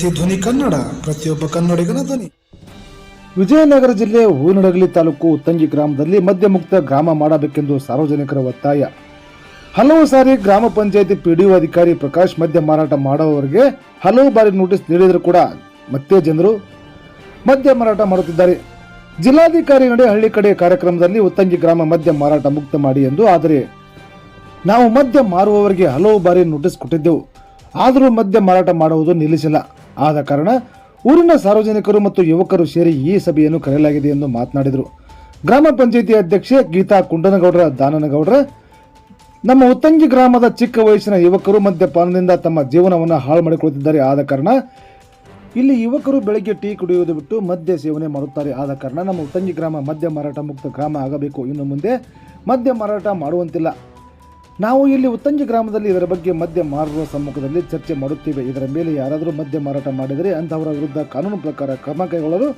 ಪ್ರತಿಧ್ವನಿ ಕನ್ನಡ, ಪ್ರತಿಯೊಬ್ಬ ಕನ್ನಡಿಗನ ಧ್ವನಿ. ವಿಜಯನಗರ ಜಿಲ್ಲೆ ಹೂನಡಗಲಿ ತಾಲೂಕು ಉತ್ತಂಗಿ ಗ್ರಾಮದಲ್ಲಿ ಮದ್ಯ ಮುಕ್ತ ಗ್ರಾಮ ಮಾಡಬೇಕೆಂದು ಸಾರ್ವಜನಿಕರ ಒತ್ತಾಯ. ಹಲವು ಸಾರಿ ಗ್ರಾಮ ಪಂಚಾಯತಿ ಪಿಡಿಒ ಅಧಿಕಾರಿ ಪ್ರಕಾಶ್ ಮದ್ಯ ಮಾರಾಟ ಮಾಡುವವರಿಗೆ ಹಲವು ಬಾರಿ ನೋಟಿಸ್ ನೀಡಿದರೂ ಕೂಡ ಮತ್ತೆ ಜನರು ಮದ್ಯ ಮಾರಾಟ ಮಾಡುತ್ತಿದ್ದಾರೆ. ಜಿಲ್ಲಾಧಿಕಾರಿ ನಡೆ ಹಳ್ಳಿ ಕಡೆ ಕಾರ್ಯಕ್ರಮದಲ್ಲಿ ಉತ್ತಂಗಿ ಗ್ರಾಮ ಮದ್ಯ ಮಾರಾಟ ಮುಕ್ತ ಮಾಡಿ ಎಂದು ಆದರೆ ನಾವು ಮದ್ಯ ಮಾರುವವರಿಗೆ ಹಲವು ಬಾರಿ ನೋಟಿಸ್ ಕೊಟ್ಟಿದ್ದೆವು. ಆದರೂ ಮದ್ಯ ಮಾರಾಟ ಮಾಡುವುದು ನಿಲ್ಲಿಸಿಲ್ಲ. ಆದ ಕಾರಣ ಊರಿನ ಸಾರ್ವಜನಿಕರು ಮತ್ತು ಯುವಕರು ಸೇರಿ ಈ ಸಭೆಯನ್ನು ಕರೆಯಲಾಗಿದೆ ಎಂದು ಮಾತನಾಡಿದರು. ಗ್ರಾಮ ಪಂಚಾಯಿತಿ ಅಧ್ಯಕ್ಷೆ ಗೀತಾ ಕುಂಡನಗೌಡರ, ದಾನನಗೌಡರ, ನಮ್ಮ ಉತ್ತಂಗಿ ಗ್ರಾಮದ ಚಿಕ್ಕ ವಯಸ್ಸಿನ ಯುವಕರು ಮದ್ಯಪಾನದಿಂದ ತಮ್ಮ ಜೀವನವನ್ನು ಹಾಳು ಮಾಡಿಕೊಳ್ಳುತ್ತಿದ್ದಾರೆ. ಆದ ಕಾರಣ ಇಲ್ಲಿ ಯುವಕರು ಬೆಳಗ್ಗೆ ಟೀ ಕುಡಿಯುವುದು ಬಿಟ್ಟು ಮದ್ಯ ಸೇವನೆ ಮಾಡುತ್ತಾರೆ. ಆದ ಕಾರಣ ನಮ್ಮ ಉತ್ತಂಗಿ ಗ್ರಾಮ ಮದ್ಯ ಮಾರಾಟ ಮುಕ್ತ ಗ್ರಾಮ ಆಗಬೇಕು. ಇನ್ನು ಮುಂದೆ ಮದ್ಯ ಮಾರಾಟ ಮಾಡುವಂತಿಲ್ಲ. ನಾವು ಇಲ್ಲಿ ಉತ್ತಂಜಿ ಗ್ರಾಮದಲ್ಲಿ ಇದರ ಬಗ್ಗೆ ಮದ್ಯ ಮಾರುವ ಸಮ್ಮುಖದಲ್ಲಿ ಚರ್ಚೆ ಮಾಡುತ್ತೇವೆ. ಇದರ ಮೇಲೆ ಯಾರಾದರೂ ಮದ್ಯ ಮಾರಾಟ ಮಾಡಿದರೆ ಅಂತಹವರ ವಿರುದ್ಧ ಕಾನೂನು ಪ್ರಕಾರ ಕ್ರಮ ಕೈಗೊಳ್ಳಲು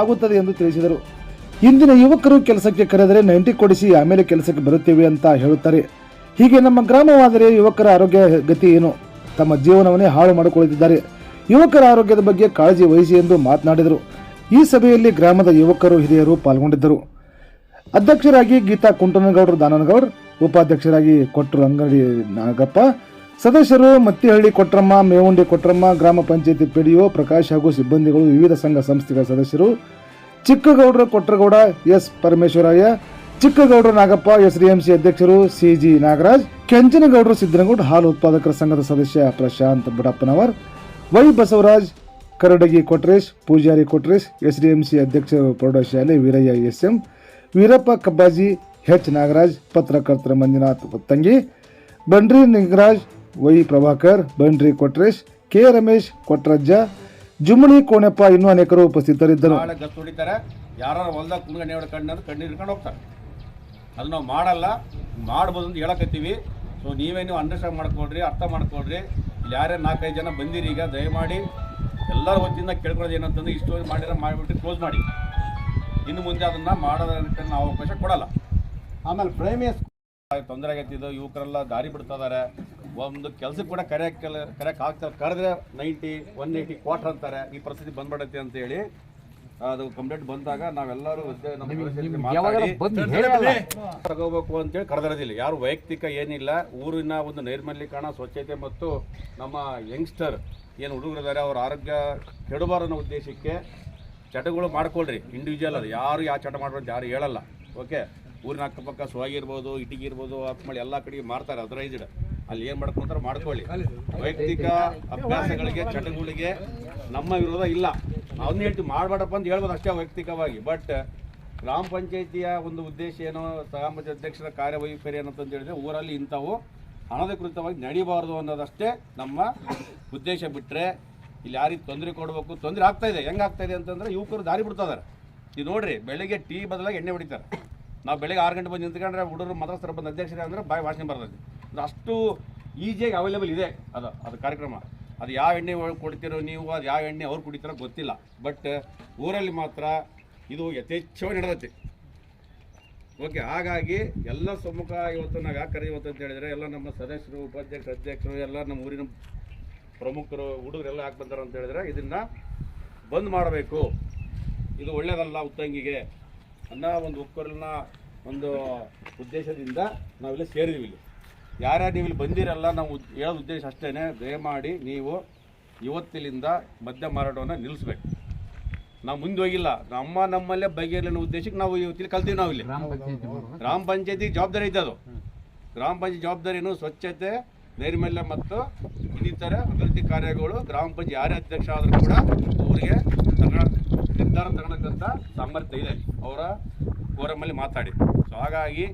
ಆಗುತ್ತದೆ ಎಂದು ತಿಳಿಸಿದರು. ಇಂದಿನ ಯುವಕರು ಕೆಲಸಕ್ಕೆ ಕರೆದರೆ ನೈಂಟಿ ಕೊಡಿಸಿ ಆಮೇಲೆ ಕೆಲಸಕ್ಕೆ ಬರುತ್ತೇವೆ ಅಂತ ಹೇಳುತ್ತಾರೆ. ಹೀಗೆ ನಮ್ಮ ಗ್ರಾಮವಾದರೆ ಯುವಕರ ಆರೋಗ್ಯ ಗತಿ ಏನು? ತಮ್ಮ ಜೀವನವನ್ನೇ ಹಾಳು ಮಾಡಿಕೊಳ್ಳುತ್ತಿದ್ದಾರೆ. ಯುವಕರ ಆರೋಗ್ಯದ ಬಗ್ಗೆ ಕಾಳಜಿ ವಹಿಸಿ ಎಂದು ಮಾತನಾಡಿದರು. ಈ ಸಭೆಯಲ್ಲಿ ಗ್ರಾಮದ ಯುವಕರು ಹಿರಿಯರು ಪಾಲ್ಗೊಂಡಿದ್ದರು. ಅಧ್ಯಕ್ಷರಾಗಿ ಗೀತಾ ಕುಂಟನಗೌಡರು, ದಾನನಗೌಡ್ ಉಪಾಧ್ಯಕ್ಷರಾಗಿ ಕೊಟ್ಟರು ಅಂಗಡಿ ನಾಗಪ್ಪ, ಸದಸ್ಯರು ಮತ್ತಿಹಳ್ಳಿ ಕೊಟ್ರಮ್ಮ, ಮೇವುಂಡಿ ಕೊಟ್ರಮ್ಮ, ಗ್ರಾಮ ಪಂಚಾಯತಿ ಪಿಡಿಒ ಪ್ರಕಾಶ್ ಹಾಗೂ ಸಿಬ್ಬಂದಿಗಳು ವಿವಿಧ ಸಂಘ ಸಂಸ್ಥೆಗಳ ಸದಸ್ಯರು. ಚಿಕ್ಕಗೌಡರ Kotragouda S Parameshwarayya, ಚಿಕ್ಕಗೌಡರ Nagappa S DMC ಅಧ್ಯಕ್ಷರು ಸಿಜಿ ನಾಗರಾಜ್, ಕೆಂಚನಗೌಡರು ಸಿದ್ದನಗೌಡ ಹಾಲು ಉತ್ಪಾದಕರ ಸಂಘದ ಸದಸ್ಯ Prashanth Badappanavar, Y Basavaraj, Karadagi Kotresh, Poojari Kotresh, S C ಅಧ್ಯಕ್ಷ ಪ್ರೌಢಶಾಲೆ Veerayya S M Veerappa Kabbaji H Nagaraj, ಪತ್ರಕರ್ತರ ಮಂಜುನಾಥ್ ತಂಗಿ ಬಂಡ್ರಿ ನಿಂಗರಾಜ್, ವೈ ಪ್ರಭಾಕರ್ ಬಂಡ್ರಿ ಕೊಟ್ರೇಶ್, ಕೆ ರಮೇಶ್, ಕೊಟ್ರಜ್ಜ, ಜುಮ್ಮಣಿ ಕೋಣಪ್ಪ ಇನ್ನೂ ಅನೇಕರು ಉಪಸ್ಥಿತರಿದ್ದರು. ಯಾರು ಹೊಲ್ದಾಗ ಕುಂದ್ಕೊಂಡು ಕಣ್ಣು ಕಣ್ಣೀರು ಹಿಡ್ಕೊಂಡು ಹೋಗ್ತಾರೆ. ಅದು ನಾವು ಮಾಡಲ್ಲ, ಮಾಡ್ಬೋದು ಅಂತ ಹೇಳಕತ್ತೀವಿ. ಸೊ ನೀವೇ ನೀವು ಅಂಡರ್ಸ್ಟ್ಯಾಂಡ್ ಮಾಡ್ಕೊಳ್ರಿ, ಅರ್ಥ ಮಾಡ್ಕೊಳ್ರಿ. ಇಲ್ಲಿ ಯಾರೇ ನಾಲ್ಕೈದು ಜನ ಬಂದಿರಿ ಈಗ, ದಯಮಾಡಿ ಎಲ್ಲರ ವತಿಯಿಂದ ಕೇಳ್ಕೊಳ್ಳೋದು ಏನಂತಂದ್ರೆ ಇಷ್ಟು ಮಾಡಿದ್ರೆ ಮಾಡಿಬಿಟ್ಟು ಕ್ಲೋಸ್ ಮಾಡಿ. ಇನ್ನು ಮುಂದೆ ಅದನ್ನು ಮಾಡೋದಕ್ಕೆ ನಾವು ಅವಕಾಶ ಕೊಡಲ್ಲ. ಆಮೇಲೆ ಪ್ರೇಮಿಯಸ್ ತೊಂದರೆ ಆಗತ್ತಿದ್ದು ಯುವಕರೆಲ್ಲ ದಾರಿ ಬಿಡ್ತಾ ಇದ್ದಾರೆ ಒಂದು ಕೆಲಸಕ್ಕೆ ಕೂಡ ಕರೆಯಕ್ಕೆ ಕರೆಕ್ಟ್ ಕರೆಯಕ್ಕೆ ಆಗ್ತಾರೆ ಕರೆದ್ರೆ ನೈಂಟಿ ಒನ್ ಏಯ್ಟಿ ಕ್ವಾರ್ಟರ್ ಅಂತಾರೆ. ಈ ಪರಿಸ್ಥಿತಿ ಬಂದ್ಬಿಡತ್ತೆ ಅಂತ ಹೇಳಿ ಅದು ಕಂಪ್ಲೇಂಟ್ ಬಂದಾಗ ನಾವೆಲ್ಲರೂ ತಗೋಬೇಕು ಅಂತೇಳಿ ಕರೆದಿರೋದಿಲ್ಲ ಯಾರು ವೈಯಕ್ತಿಕ ಏನಿಲ್ಲ. ಊರಿನ ಒಂದು ನೈರ್ಮಲ್ಯೀಕರಣ ಸ್ವಚ್ಛತೆ ಮತ್ತು ನಮ್ಮ ಯಂಗ್ಸ್ಟರ್ ಏನು ಹುಡುಗರಿದ್ದಾರೆ ಅವ್ರ ಆರೋಗ್ಯ ಕೆಡಬಾರ ಅನ್ನೋ ಉದ್ದೇಶಕ್ಕೆ ಚಟಗಳು ಮಾಡ್ಕೊಳ್ರಿ. ಇಂಡಿವಿಜುವಲ್ ಅದು. ಯಾರು ಯಾವ ಚಟ ಮಾಡ್ಬೋದು ಯಾರು ಹೇಳಲ್ಲ. ಓಕೆ ಊರಿನ ಅಕ್ಕಪಕ್ಕ ಸುವಾಗಿ ಇರ್ಬೋದು ಇಟ್ಟಿಗೆ ಇರ್ಬೋದು ಮಾಡಿ ಎಲ್ಲ ಕಡೆಗೆ ಮಾಡ್ತಾರೆ ಅದರೈಸ್ಡ್ ಅಲ್ಲಿ ಏನು ಮಾಡ್ಕೊಂತಾರೆ ಮಾಡ್ಕೊಳ್ಳಿ. ವೈಯಕ್ತಿಕ ಅಭ್ಯಾಸಗಳಿಗೆ ಚಟಗಳಿಗೆ ನಮ್ಮ ವಿರೋಧ ಇಲ್ಲ. ನಾವು ಹೇಳ್ತೀವಿ, ಮಾಡಬೇಡಪ್ಪ ಅಂತ ಹೇಳ್ಬೋದು ಅಷ್ಟೇ ವೈಯಕ್ತಿಕವಾಗಿ. ಬಟ್ ಗ್ರಾಮ ಪಂಚಾಯಿತಿಯ ಒಂದು ಉದ್ದೇಶ ಏನು ಗ್ರಾಮ ಪಂಚಾಯತ್ ಅಧ್ಯಕ್ಷರ ಕಾರ್ಯವೈಖರಿ ಏನಂತ ಹೇಳಿದ್ರೆ ಊರಲ್ಲಿ ಇಂಥವು ಅನಧಿಕೃತವಾಗಿ ನಡೀಬಾರ್ದು ಅನ್ನೋದಷ್ಟೇ ನಮ್ಮ ಉದ್ದೇಶ ಬಿಟ್ಟರೆ ಇಲ್ಲಿ ಯಾರಿಗೆ ತೊಂದರೆ ಕೊಡಬೇಕು, ತೊಂದರೆ ಆಗ್ತಾ ಹೆಂಗೆ ಆಗ್ತಾ ಇದೆ ಅಂತಂದ್ರೆ ಯುವಕರು ದಾರಿ ಬಿಡ್ತಾ ಇದಾರೆ. ಈಗ ನೋಡ್ರಿ, ಬೆಳಿಗ್ಗೆ ಟೀ ಬದಲಾಗಿ ಎಣ್ಣೆ ಹೊಡಿತಾರೆ. ನಾವು ಬೆಳಿಗ್ಗೆ ಆರು ಗಂಟೆ ಬಂದು ನಿಂತ್ಕೊಂಡ್ರೆ ಹುಡುಗರು ಮಾತ್ರ ಬಂದು ಅಧ್ಯಕ್ಷರೇ ಅಂದ್ರೆ ಬಾಯಿ ಭಾಷಣ ಬರ್ತದೆ ಅಂದರೆ ಅಷ್ಟು ಈಸಿಯಾಗಿ ಅವೈಲೇಬಲ್ ಇದೆ ಅದು ಅದು ಕಾರ್ಯಕ್ರಮ. ಅದು ಯಾವ ಎಣ್ಣೆ ಕೊಡ್ತೀರೋ ನೀವು, ಅದು ಯಾವ ಎಣ್ಣೆ ಅವ್ರು ಕುಡಿತೀರೋ ಗೊತ್ತಿಲ್ಲ. ಬಟ್ ಊರಲ್ಲಿ ಮಾತ್ರ ಇದು ಯಥೇಚ್ಛವಾಗಿ ನಡೆದೈತಿ. ಓಕೆ ಹಾಗಾಗಿ ಎಲ್ಲ ಸಮ್ಮುಖ ಇವತ್ತು ನಾವು ಯಾಕೆ ಕರೆಯುವಂತ ಅಂತ ಹೇಳಿದ್ರೆ ಎಲ್ಲ ನಮ್ಮ ಸದಸ್ಯರು ಉಪಾಧ್ಯಕ್ಷ ಅಧ್ಯಕ್ಷರು, ಎಲ್ಲ ನಮ್ಮ ಊರಿನ ಪ್ರಮುಖರು ಹುಡುಗರೆಲ್ಲ ಯಾಕೆ ಬಂದಾರ ಅಂತ ಹೇಳಿದ್ರೆ ಇದನ್ನು ಬಂದ್ ಮಾಡಬೇಕು. ಇದು ಒಳ್ಳೆಯದಲ್ಲ ಉತ್ತಂಗಿಗೆ. ಅನ್ನೋ ಒಂದು ಒಕ್ಕರಿನ ಒಂದು ಉದ್ದೇಶದಿಂದ ನಾವೆಲ್ಲ ಸೇರಿದೀವಿ ಇಲ್ಲಿ. ಯಾರ್ಯಾರು ನೀವು ಇಲ್ಲಿ ಬಂದಿರಲ್ಲ ನಾವು ಹೇಳೋ ಉದ್ದೇಶ ಅಷ್ಟೇ ದಯಮಾಡಿ ನೀವು ಇವತ್ತಿಲಿಂದ ಮದ್ಯ ಮಾರಾಟವನ್ನು ನಿಲ್ಲಿಸ್ಬೇಕು. ನಾವು ಮುಂದೆ ಹೋಗಿಲ್ಲ. ನಮ್ಮ ನಮ್ಮಲ್ಲೇ ಬಗೆಯಲ್ಲಿ ಅನ್ನೋ ಉದ್ದೇಶಕ್ಕೆ ನಾವು ಇವತ್ತಿಲ್ಲಿ ಕಲ್ತೀವಿ ನಾವು ಇಲ್ಲಿ. ಗ್ರಾಮ ಪಂಚಾಯತಿ ಜವಾಬ್ದಾರಿ ಐತೆ ಅದು. ಗ್ರಾಮ ಪಂಚಾಯತ್ ಜವಾಬ್ದಾರಿ ಏನು? ಸ್ವಚ್ಛತೆ ನೈರ್ಮಲ್ಯ ಮತ್ತು ಇನ್ನಿತರ ಅಭಿವೃದ್ಧಿ ಕಾರ್ಯಗಳು ಗ್ರಾಮ ಪಂಚಾಯತ್ ಯಾರೇ ಅಧ್ಯಕ್ಷ ಆದರೂ ಕೂಡ ಅವರಿಗೆ ನಿರ್ಧಾರ ತಗೊಳಕ್ಕಂಥ ಸಾಮರ್ಥ್ಯ ಇದೆ. ಅವರ ಫೋರಮಲ್ಲಿ ಮಾತಾಡಿ. ಸೊ ಹಾಗಾಗಿ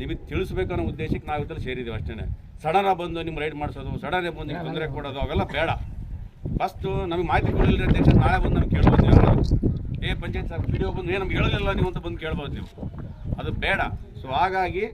ನಿಮಗೆ ತಿಳಿಸ್ಬೇಕನ್ನೋ ಉದ್ದೇಶಕ್ಕೆ ನಾವು ಇದರಲ್ಲಿ ಸೇರಿದ್ದೀವಿ ಅಷ್ಟೇ ಸಡನ್ ಬಂದು ನಿಮ್ಮ ರೈಡ್ ಮಾಡಿಸೋದು, ಸಡನ್ ಬಂದು ನಿಮ್ಗೆ ತೊಂದರೆ ಕೊಡೋದು, ಅವೆಲ್ಲ ಬೇಡ. ಫಸ್ಟು ನಮಗೆ ಮಾಹಿತಿ ಕೊಡಲಿಲ್ಲ ಅಧ್ಯಕ್ಷ, ನಾಳೆ ಬಂದು ನಮ್ಗೆ ಕೇಳ್ಬೋದು. ಏ, ಪಂಚಾಯತ್ ಸರ್ ವಿಡಿಯೋ ಬಂದು ಏನು ನಮ್ಗೆ ಹೇಳಲಿಲ್ಲ ನೀವು ಅಂತ ಬಂದು ಕೇಳ್ಬೋದು ನೀವು. ಅದು ಬೇಡ. ಸೊ ಹಾಗಾಗಿ